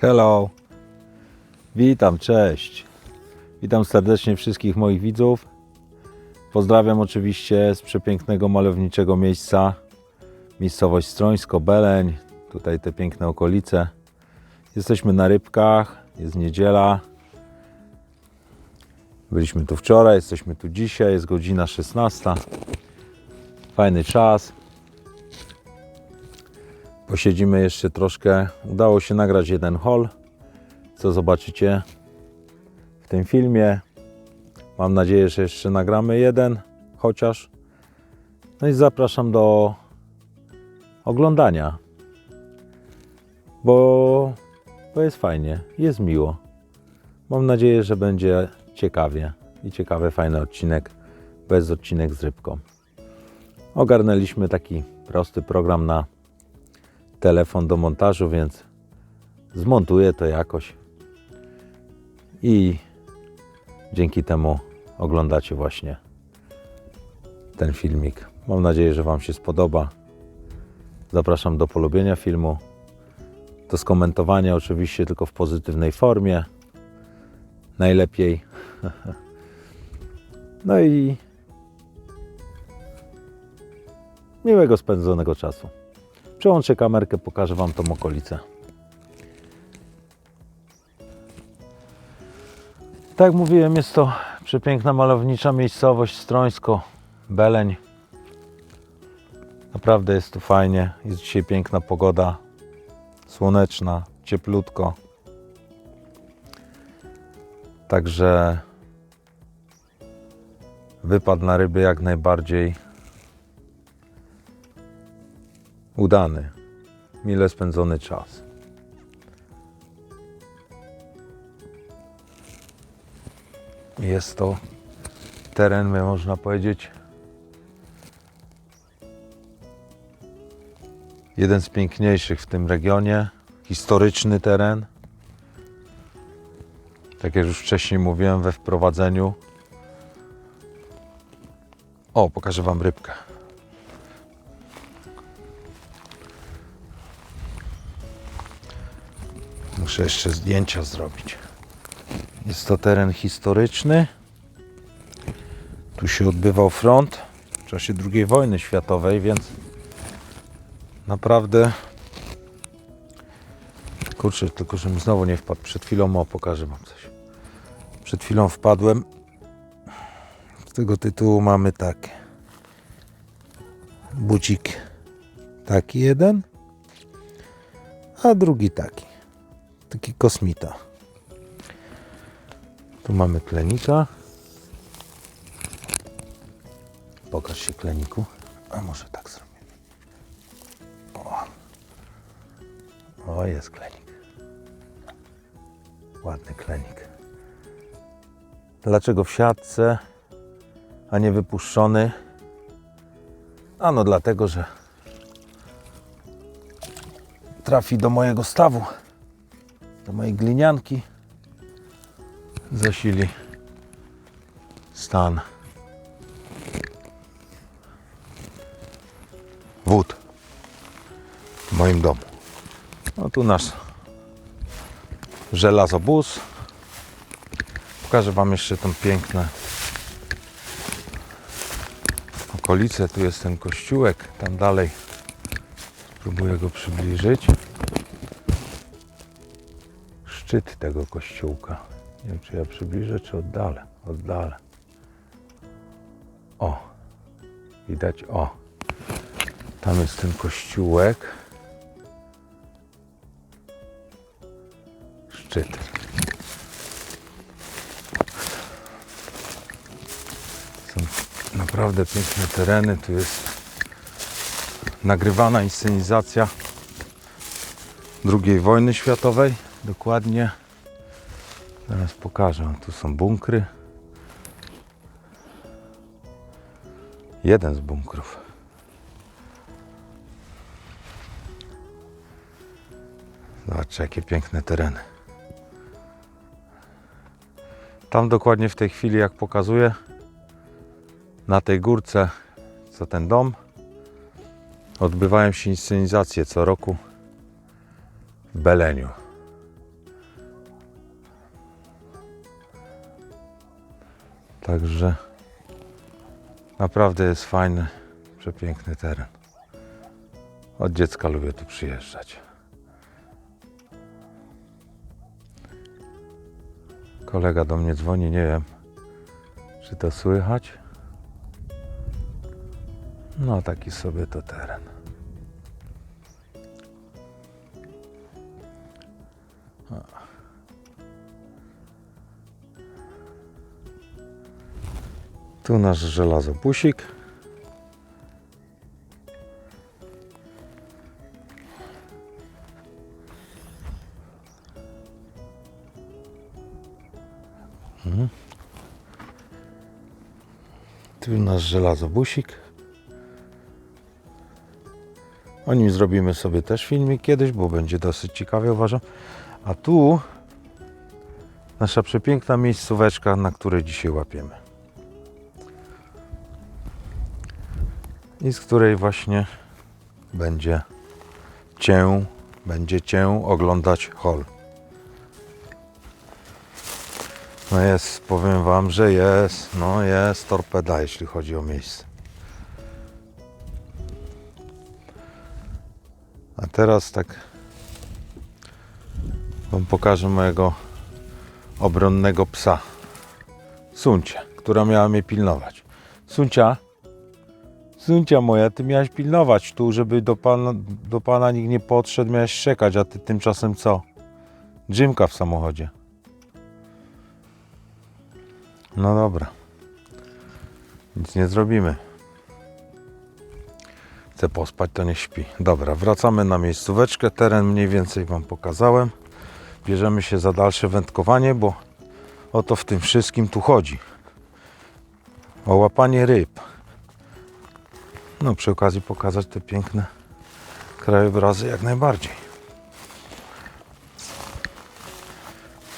Hello. Witam, cześć. Witam serdecznie wszystkich moich widzów. Pozdrawiam oczywiście z przepięknego, malowniczego miejsca. Miejscowość Strońsko, Beleń. Tutaj te piękne okolice. Jesteśmy na rybkach. Jest niedziela. Byliśmy tu wczoraj, jesteśmy tu dzisiaj. Jest godzina 16. Fajny czas. Posiedzimy jeszcze troszkę. Udało się nagrać jeden haul, co zobaczycie w tym filmie. Mam nadzieję, że jeszcze nagramy jeden, chociaż. No i zapraszam do oglądania, bo, bo jest fajnie, jest miło. Mam nadzieję, że będzie ciekawie i ciekawy, fajny odcinek, bez odcinek z rybką. Ogarnęliśmy taki prosty program na telefon do montażu, więc zmontuję to jakoś i dzięki temu oglądacie właśnie ten filmik. Mam nadzieję, że Wam się spodoba. Zapraszam do polubienia filmu, do skomentowania oczywiście tylko w pozytywnej formie. Najlepiej. No i miłego spędzonego czasu. Przełączę kamerkę, pokażę Wam tą okolicę. Tak jak mówiłem, jest to przepiękna, malownicza miejscowość Strońsko, Beleń. Naprawdę jest tu fajnie. Jest dzisiaj piękna pogoda, słoneczna, cieplutko. Także wypad na ryby jak najbardziej udany, mile spędzony czas. Jest to teren, można powiedzieć, jeden z piękniejszych w tym regionie, historyczny teren. Tak jak już wcześniej mówiłem we wprowadzeniu. O, pokażę Wam rybkę. Muszę jeszcze zdjęcia zrobić. Jest to teren historyczny. Tu się odbywał front w czasie II wojny światowej, więc naprawdę kurczę, tylko żebym znowu nie wpadł. Przed chwilą o, pokażę wam coś. Przed chwilą wpadłem. Z tego tytułu mamy tak. Bucik taki jeden, a drugi taki taki kosmita. Tu mamy klenika. Pokaż się kleniku. A może tak zrobię. O, o jest klenik. Ładny klenik. Dlaczego w siatce, a nie wypuszczony? Ano dlatego, że trafi do mojego stawu mojej glinianki zasili stan wód w moim domu. No tu nasz żelazobus. Pokażę Wam jeszcze tą piękne okolice. Tu jest ten kościółek, tam dalej spróbuję go przybliżyć szczyt tego kościółka. Nie wiem, czy ja przybliżę, czy oddalę. Oddalę. O, widać, o. Tam jest ten kościółek. Szczyt. Są naprawdę piękne tereny. Tu jest nagrywana inscenizacja II wojny światowej. Dokładnie. Zaraz pokażę. Tu są bunkry. Jeden z bunkrów. Zobaczcie, jakie piękne tereny. Tam dokładnie w tej chwili, jak pokazuję, na tej górce, co ten dom, odbywają się inscenizacje co roku w Beleniu. Także naprawdę jest fajny, przepiękny teren. Od dziecka lubię tu przyjeżdżać. Kolega do mnie dzwoni, nie wiem, czy to słychać. No taki sobie to teren. Tu nasz żelazopusik. Mhm. Tu nasz żelazobusik. O nim zrobimy sobie też filmik kiedyś, bo będzie dosyć ciekawie uważam. A tu nasza przepiękna miejscóweczka, na której dzisiaj łapiemy. I z której właśnie będzie cię, będzie cię oglądać hol. No jest, powiem wam, że jest, no jest torpeda, jeśli chodzi o miejsce. A teraz tak wam pokażę mojego obronnego psa. Suncia, która miała mnie pilnować. Suncia, Suncia moja, ty miałaś pilnować tu, żeby do pana, do pana nikt nie podszedł, miałaś szczekać, a ty tymczasem co? Drzymka w samochodzie. No dobra. Nic nie zrobimy. Chce pospać, to nie śpi. Dobra, wracamy na miejscóweczkę. Teren mniej więcej Wam pokazałem. Bierzemy się za dalsze wędkowanie, bo o to w tym wszystkim tu chodzi. O łapanie ryb. No przy okazji pokazać te piękne krajobrazy jak najbardziej.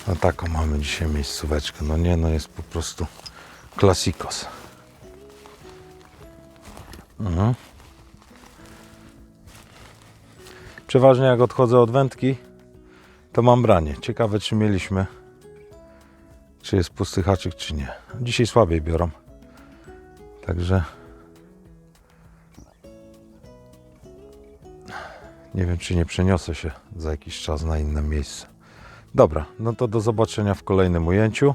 No taką mamy dzisiaj miejscóweczkę. No nie, no jest po prostu klasikos. Mhm. Przeważnie jak odchodzę od wędki, to mam branie. Ciekawe czy mieliśmy, czy jest pusty haczyk, czy nie. Dzisiaj słabiej biorą. Także nie wiem, czy nie przeniosę się za jakiś czas na inne miejsce. Dobra, no to do zobaczenia w kolejnym ujęciu.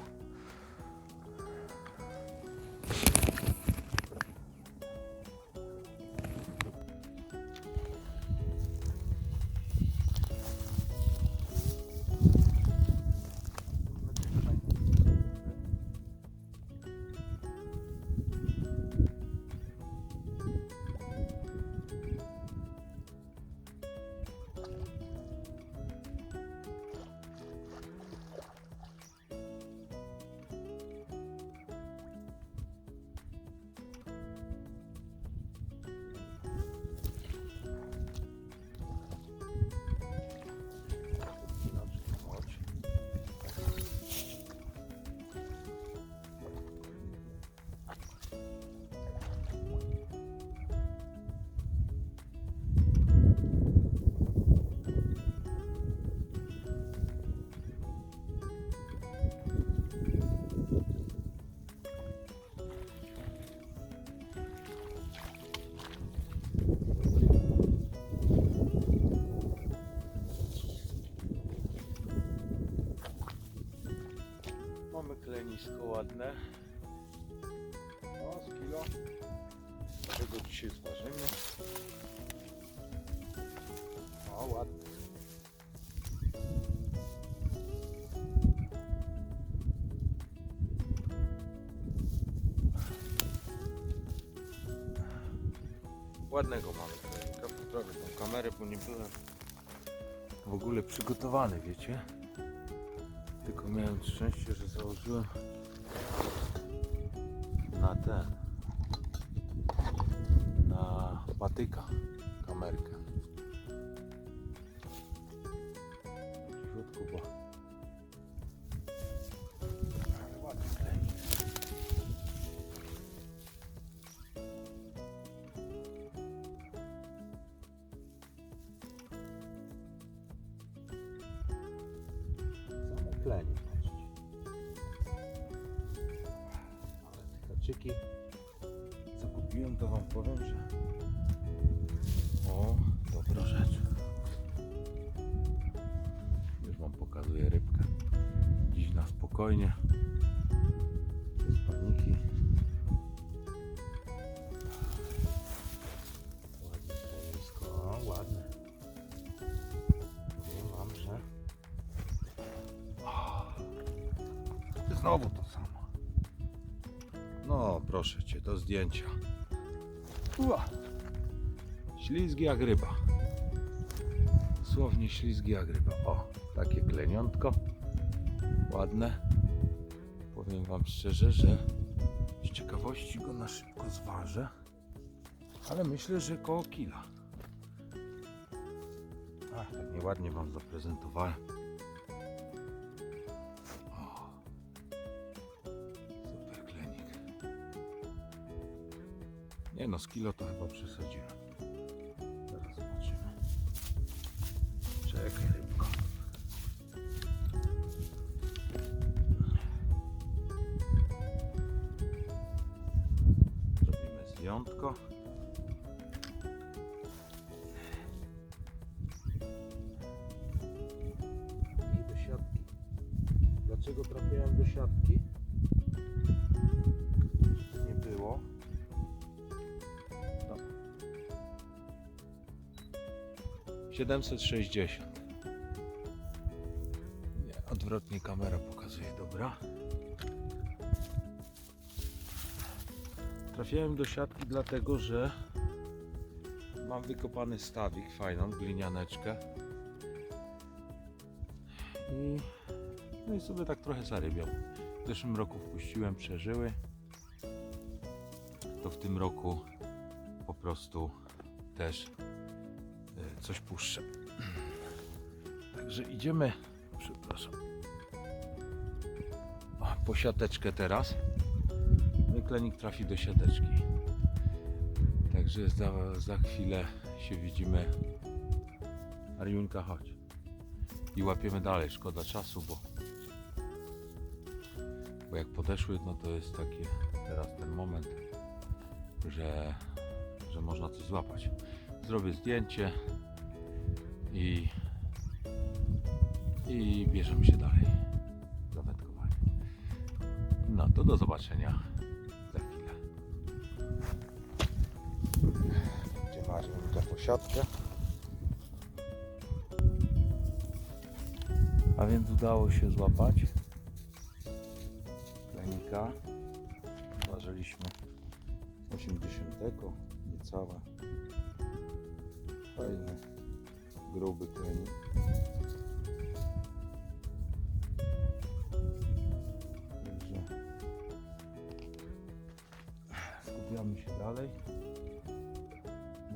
Ładne. O, z kilo. Dlatego dzisiaj zważymy. O, ładne. Ładnego mamy klenika. Poprawię tą kamerę, bo nie byłem w ogóle przygotowany, wiecie? Tylko miałem szczęście, że założyłem na haczyki. Co kupiłem, to Wam powiem, że... O, dobra rzecz. Już Wam pokazuję rybkę. Dziś na spokojnie. Bez paniki. Ładne. O, ładne. Powiem Wam, że... Znowu to samo. No, proszę Cię, do zdjęcia. Ua. Ślizgi jak ryba. Dosłownie ślizgi jak ryba. O, takie kleniątko. Ładne. Powiem Wam szczerze, że z ciekawości go na szybko zważę. Ale myślę, że koło kila. Ach, tak nieładnie Wam zaprezentowałem. No, z kilo to chyba przesadziłem. Zaraz zobaczymy. Czekaj rybko. Zrobimy zdjątko. I do siatki. Dlaczego trafiałem do siatki? 760. Nie, odwrotnie kamera pokazuje, dobra. Trafiałem do siatki dlatego, że mam wykopany stawik, fajną glinianeczkę. I, no i sobie tak trochę zarybiał. W zeszłym roku wpuściłem, przeżyły. To w tym roku po prostu też coś puszczę. Także idziemy, przepraszam, po siateczkę teraz. No i klenik trafi do siateczki. Także za, za chwilę się widzimy. Ariunka, chodź. I łapiemy dalej. Szkoda czasu, bo, bo jak podeszły, no to jest taki teraz ten moment, że, że można coś złapać. Zrobię zdjęcie i, i bierzemy się dalej za wędkowanie. No to do zobaczenia za chwilę. Gdzie masz tę posiadkę? A więc udało się złapać klenika. Ważyliśmy 80, niecałe. Fajny, gruby klenik. Także skupiamy się dalej.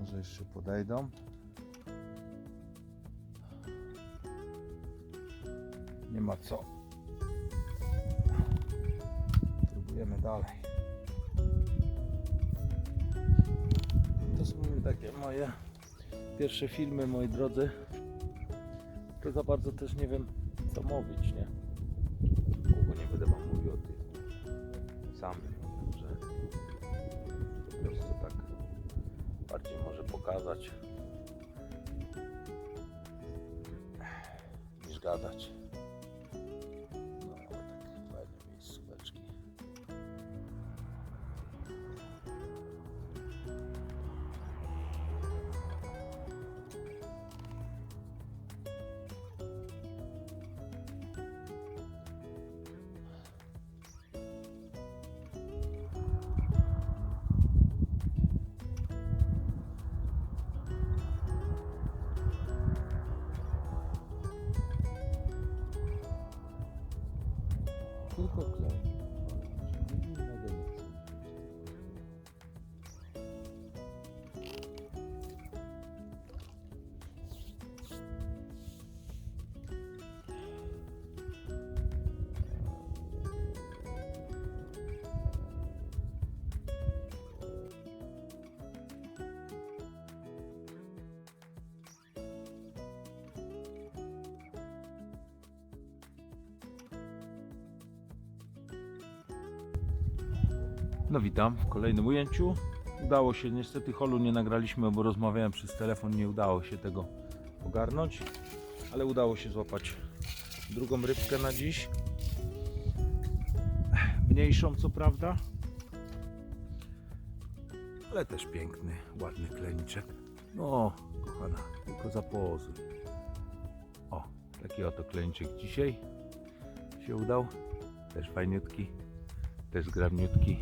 Może jeszcze podejdą. Nie ma co. Próbujemy dalej. To są takie moje pierwsze filmy, moi drodzy. To za bardzo też nie wiem, co mówić, nie? Długo nie będę wam mówił o tych samych, że po prostu tak bardziej może pokazać niż gadać. Klej. No witam w kolejnym ujęciu. Udało się, niestety holu nie nagraliśmy, bo rozmawiałem przez telefon, nie udało się tego ogarnąć, ale udało się złapać drugą rybkę na dziś. Mniejszą co prawda, ale też piękny, ładny kleniczek. No, kochana, tylko zapozuj. O, taki oto kleniczek dzisiaj się udał. Też fajniutki, też grabniutki.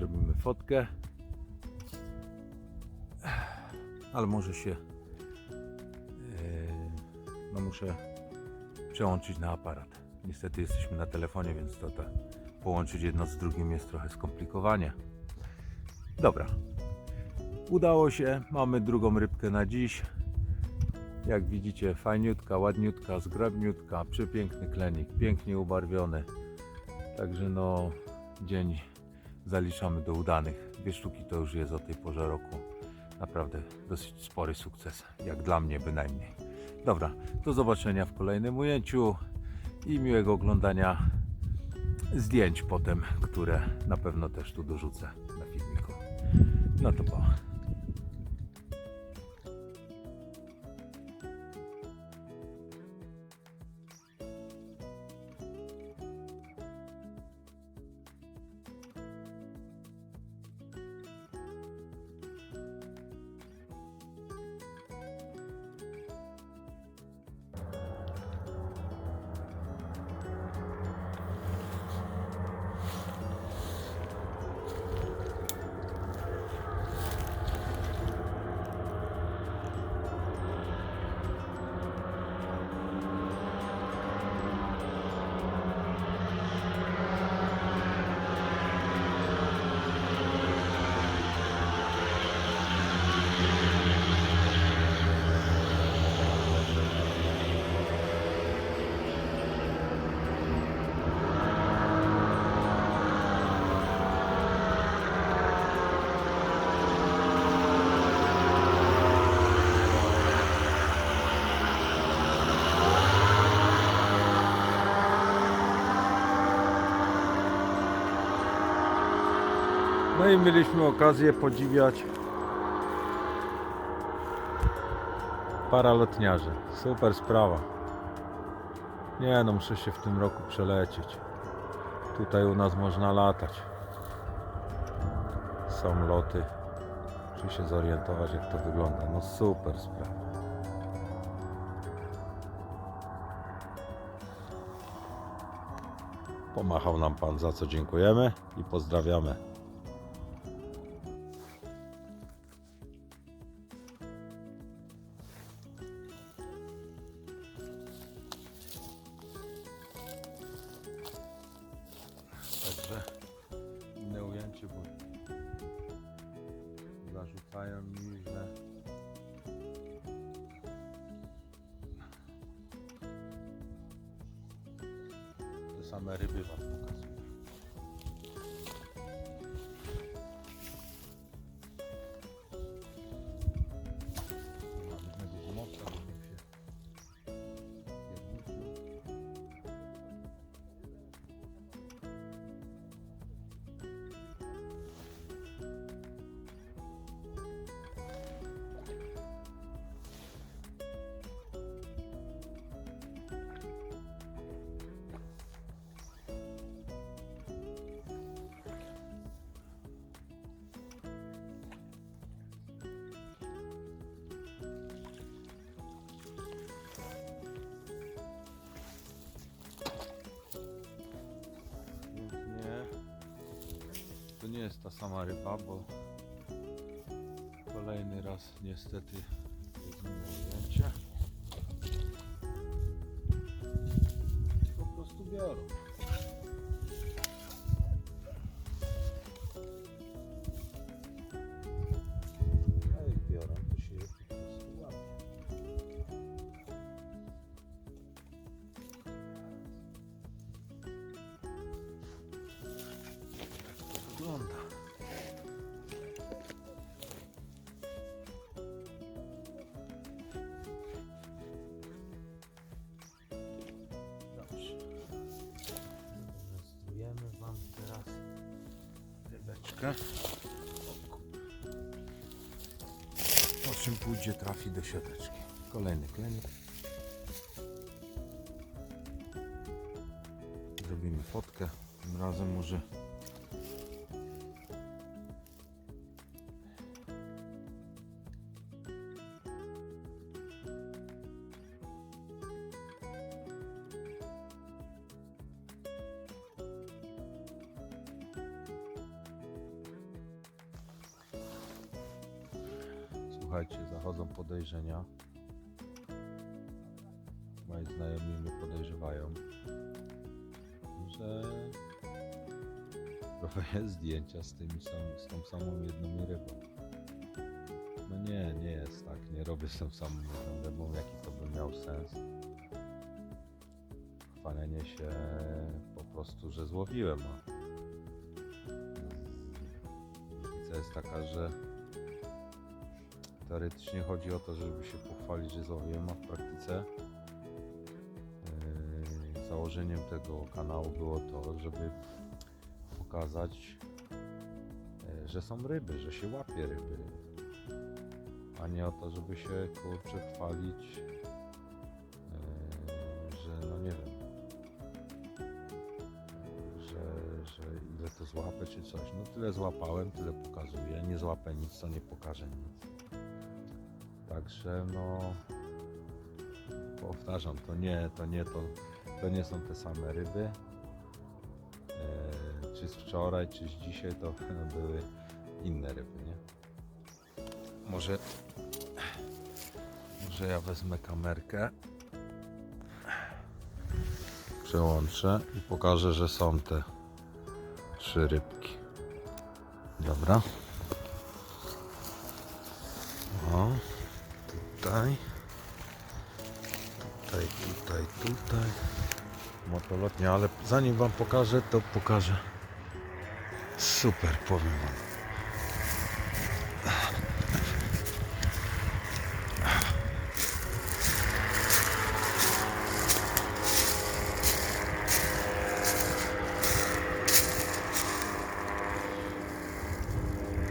Zrobimy fotkę. Ale może się. Yy, no muszę przełączyć na aparat. Niestety jesteśmy na telefonie, więc to, to połączyć jedno z drugim jest trochę skomplikowanie. Dobra. Udało się. Mamy drugą rybkę na dziś. Jak widzicie, fajniutka, ładniutka, zgrabniutka, przepiękny klenik, pięknie ubarwiony. Także no, dzień zaliczamy do udanych. Dwie sztuki to już jest o tej porze roku. Naprawdę dosyć spory sukces, jak dla mnie bynajmniej. Dobra, do zobaczenia w kolejnym ujęciu i miłego oglądania zdjęć potem, które na pewno też tu dorzucę na filmiku. No to po. I mieliśmy okazję podziwiać paralotniarzy. Super sprawa. Nie no, muszę się w tym roku przelecieć. Tutaj u nas można latać. Są loty. Muszę się zorientować jak to wygląda. No super sprawa. Pomachał nam pan, za co dziękujemy i pozdrawiamy. Nie jest ta sama ryba, bo kolejny raz niestety jest inne ujęcie. Po prostu biorą. Po czym pójdzie, trafi do siateczki. Kolejny klenik. Zrobimy fotkę. Tym razem może Słuchajcie, zachodzą podejrzenia. Moi znajomi mnie podejrzewają, że robię zdjęcia z, tymi sam, z tą samą jedną rybą. No nie, nie jest tak. Nie robię z tą samą jedną rybą. Jaki to by miał sens? Chwalenie się po prostu, że złowiłem. Różnica jest taka, że teoretycznie chodzi o to, żeby się pochwalić, że złowiłem, a w praktyce yy, założeniem tego kanału było to, żeby pokazać, yy, że są ryby, że się łapie ryby, a nie o to, żeby się kurczę chwalić, yy, że no nie wiem, że, że ile to złapę czy coś. No tyle złapałem, tyle pokazuję, nie złapę nic, to nie pokażę nic. Także no powtarzam, to nie, to nie, to, to nie są te same ryby. E, czy z wczoraj, czy z dzisiaj to były inne ryby, nie? Może, może ja wezmę kamerkę, przełączę i pokażę, że są te trzy rybki. Dobra. Tutaj, tutaj, tutaj, tutaj. Motolotnia, ale zanim Wam pokażę, to pokażę. Super, powiem Wam.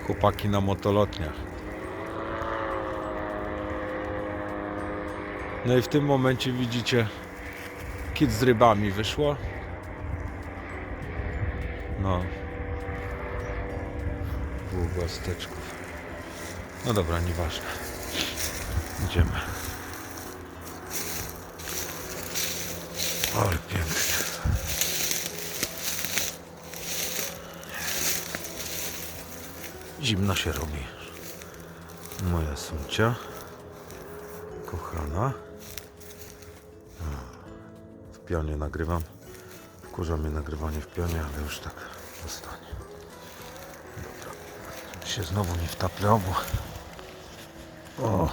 Chłopaki na motolotniach. No i w tym momencie widzicie kit z rybami wyszło. No. Głasteczków. No dobra, nieważne. Idziemy. Ale pięknie. Zimno się robi. Moja suncia. Kochana. Pionie nagrywam. Wkurza mnie nagrywanie w pionie, ale już tak zostanie. Dobra. Się znowu nie wtaplał, bo... O!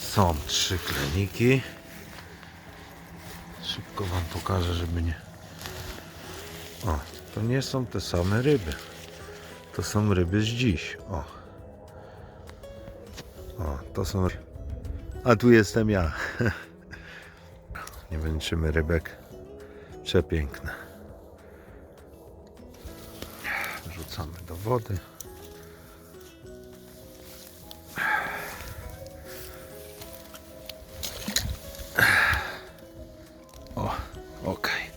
Są trzy kleniki. Szybko wam pokażę, żeby nie... O, to nie są te same ryby. To są ryby z dziś. O. O, to są. ry- A tu jestem ja. Nie węczymy rybek. Przepiękne. Wrzucamy do wody. O, okej.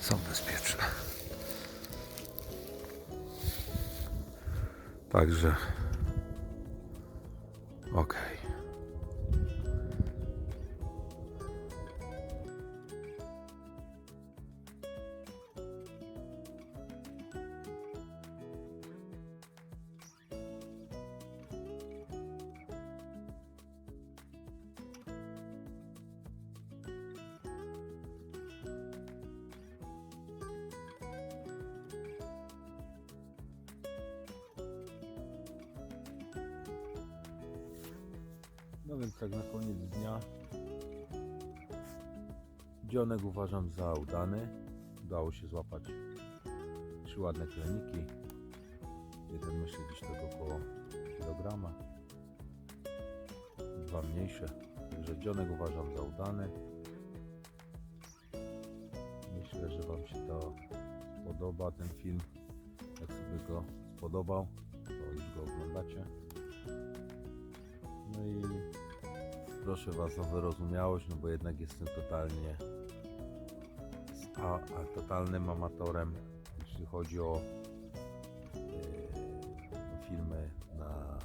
Są bezpieczne. Także dzionek uważam za udany. Udało się złapać trzy ładne kleniki. Jeden myślę gdzieś tak około kilograma. Dwa mniejsze. Także dzionek uważam za udany. Myślę, że Wam się to spodoba, ten film. Jak sobie go spodobał, to już go oglądacie. No i proszę Was o wyrozumiałość, no bo jednak jestem totalnie a, a totalnym amatorem, jeśli chodzi o e, filmy na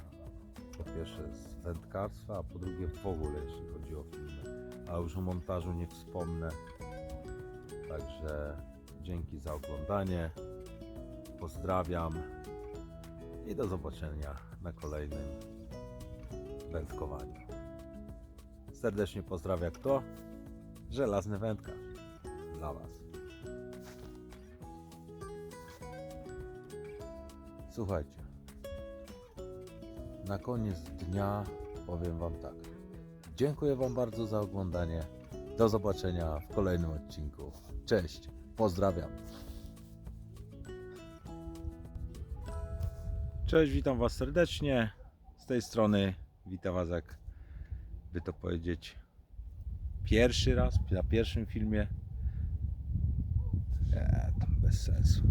po pierwsze z wędkarstwa, a po drugie w ogóle jeśli chodzi o filmy. A już o montażu nie wspomnę. Także dzięki za oglądanie. Pozdrawiam i do zobaczenia na kolejnym wędkowaniu. Serdecznie pozdrawia kto? Żelazny wędkarz. Dla Was. Słuchajcie. Na koniec dnia powiem Wam tak. Dziękuję Wam bardzo za oglądanie. Do zobaczenia w kolejnym odcinku. Cześć. Pozdrawiam. Cześć, witam Was serdecznie. Z tej strony witam Was jak by to powiedzieć pierwszy raz, na pierwszym filmie. Eee, tam bez sensu.